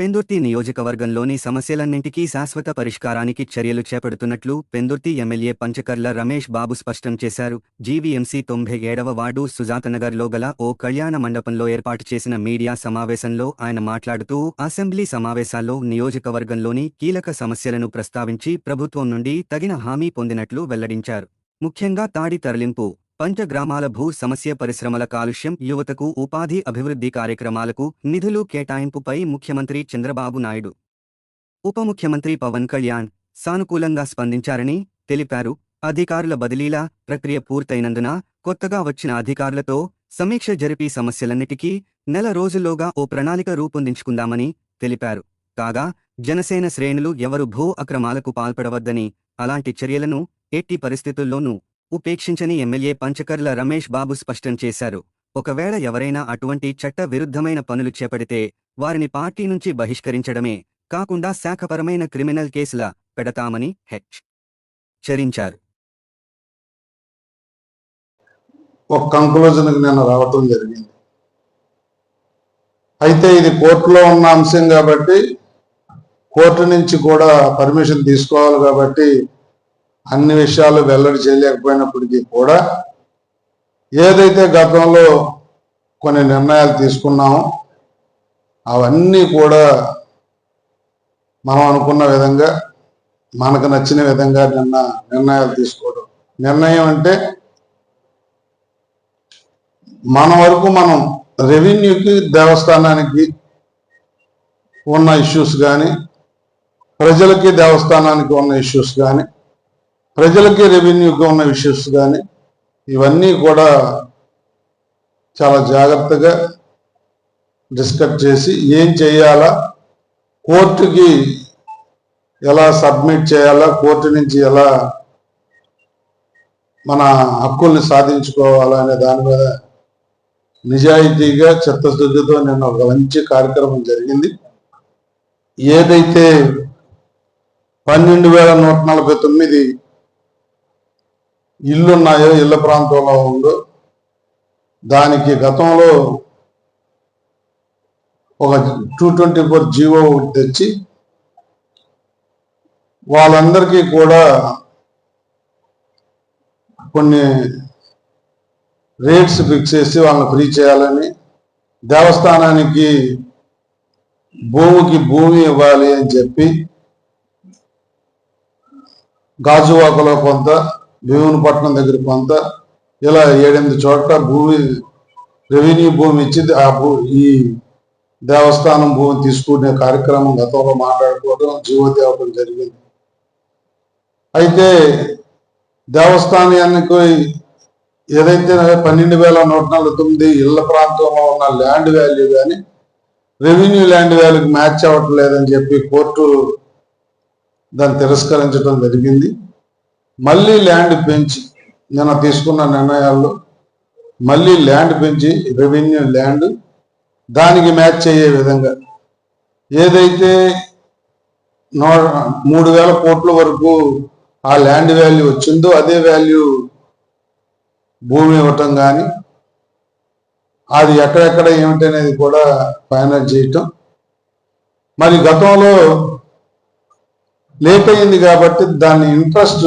పెందుర్తి నియోజకవర్గంలోని సమస్యలన్నింటికీ శాశ్వత పరిష్కారానికి చర్యలు చేపడుతున్నట్లు పెందుర్తి ఎమ్మెల్యే పంచకర్ల రమేష్ బాబు స్పష్టం చేశారు. జీవీఎంసీ తొంభై ఏడవ వార్డు సుజాతనగర్లో గల ఓ కళ్యాణ మండపంలో ఏర్పాటు చేసిన మీడియా సమావేశంలో ఆయన మాట్లాడుతూ అసెంబ్లీ సమావేశాల్లో నియోజకవర్గంలోని కీలక సమస్యలను ప్రస్తావించి ప్రభుత్వం నుండి తగిన హామీ పొందినట్లు వెల్లడించారు. ముఖ్యంగా తాడి తరలింపు పంచగ్రామాల భూ సమస్య పరిశ్రమల కాలుష్యం యువతకు ఉపాధి అభివృద్ధి కార్యక్రమాలకు నిధులు కేటాయింపుపై ముఖ్యమంత్రి చంద్రబాబు నాయుడు. ఉప ముఖ్యమంత్రి పవన్ కళ్యాణ్ సానుకూలంగా స్పందించారని తెలిపారు. అధికారుల బదిలీల ప్రక్రియ పూర్తయినందున కొత్తగా వచ్చిన అధికారులతో సమీక్ష జరిపి సమస్యలన్నిటికీ నెల రోజుల్లోగా ఓ ప్రణాళిక రూపొందించుకుందామని తెలిపారు. కాగా జనసేన శ్రేణులు ఎవరు భూ అక్రమాలకు పాల్పడవద్దని అలాంటి చర్యలను ఎట్టి పరిస్థితుల్లోనూ ఉపేక్షించని ఎమ్మెల్యే పంచకర్ల రమేష్ బాబు స్పష్టం చేశారు. ఒకవేళ ఎవరైనా అటువంటి చట్ట విరుద్ధమైన పనులు చేపడితే వారిని పార్టీ నుంచి బహిష్కరించడమే కాకుండా శాఖపరమైన క్రిమినల్ కేసుల పెడతామని హెచ్చరించారు ఒక కంక్లూజన్కి నేను రావటం జరిగింది. అయితే ఇది కోర్టులో ఉన్న అంశం కాబట్టి కోర్టు నుంచి కూడా పర్మిషన్ తీసుకోవాలి కాబట్టి అన్ని విషయాలు వెల్లడి చేయలేకపోయినప్పటికీ కూడా ఏదైతే గతంలో కొన్ని నిర్ణయాలు తీసుకున్నామో అవన్నీ కూడా మనం అనుకున్న విధంగా మనకు నచ్చిన విధంగా నిన్న నిర్ణయాలు తీసుకోవడం. నిర్ణయం అంటే మన వరకు మనం రెవెన్యూకి దేవస్థానానికి ఉన్న ఇష్యూస్ కానీ ప్రజలకి దేవస్థానానికి ఉన్న ఇష్యూస్ కానీ ప్రజలకి రెవెన్యూకి ఉన్న ఇష్యూస్ కానీ ఇవన్నీ కూడా చాలా జాగ్రత్తగా డిస్కస్ చేసి ఏం చేయాలా కోర్టుకి ఎలా సబ్మిట్ చేయాలా కోర్టు నుంచి ఎలా మన హక్కుల్ని సాధించుకోవాలా అనే దాని మీద నిజాయితీగా చిత్తశుద్ధితో నిన్న ఒక మంచి కార్యక్రమం జరిగింది. ఏదైతే పన్నెండు వేల నూట నలభై తొమ్మిది ఇల్లు ఉన్నాయో ఇళ్ళ ప్రాంతంలో ఉందో దానికి గతంలో ఒక టూ ట్వంటీ ఫోర్ జీవో తెచ్చి వాళ్ళందరికీ కూడా కొన్ని రేట్స్ ఫిక్స్ చేసి వాళ్ళని ఫ్రీ చేయాలని దేవస్థానానికి భూమికి భూమి ఇవ్వాలి అని చెప్పి గాజువాకలో కొంత భీమునిపట్నం దగ్గర కొంత ఇలా ఏడెనిమిది చోట్ల భూమి రెవెన్యూ భూమి ఇచ్చి ఆ భూ ఈ దేవస్థానం భూమి తీసుకునే కార్యక్రమం గతంలో మాట్లాడుకోవడం జీవో తేవడం జరిగింది. అయితే దేవస్థానానికి ఏదైతే పన్నెండు వేల నూట నలభై తొమ్మిది ఇళ్ళ ప్రాంతంలో ఉన్న ల్యాండ్ వాల్యూ కానీ రెవెన్యూ ల్యాండ్ వాల్యూకి మ్యాచ్ అవ్వటం లేదని చెప్పి కోర్టు దాన్ని తిరస్కరించడం జరిగింది. మళ్ళీ ల్యాండ్ పెంచి నిన్న తీసుకున్న నిర్ణయాల్లో మళ్ళీ ల్యాండ్ పెంచి రెవెన్యూ ల్యాండ్ దానికి మ్యాచ్ అయ్యే విధంగా ఏదైతే నో మూడు వేల కోట్ల వరకు ఆ ల్యాండ్ వాల్యూ వచ్చిందో అదే వాల్యూ భూమి ఇవ్వటం కానీ అది ఎక్కడెక్కడ ఏమిటనేది కూడా ఫైనల్ చేయటం. మరి గతంలో లేట్ అయింది కాబట్టి దాని ఇంట్రెస్ట్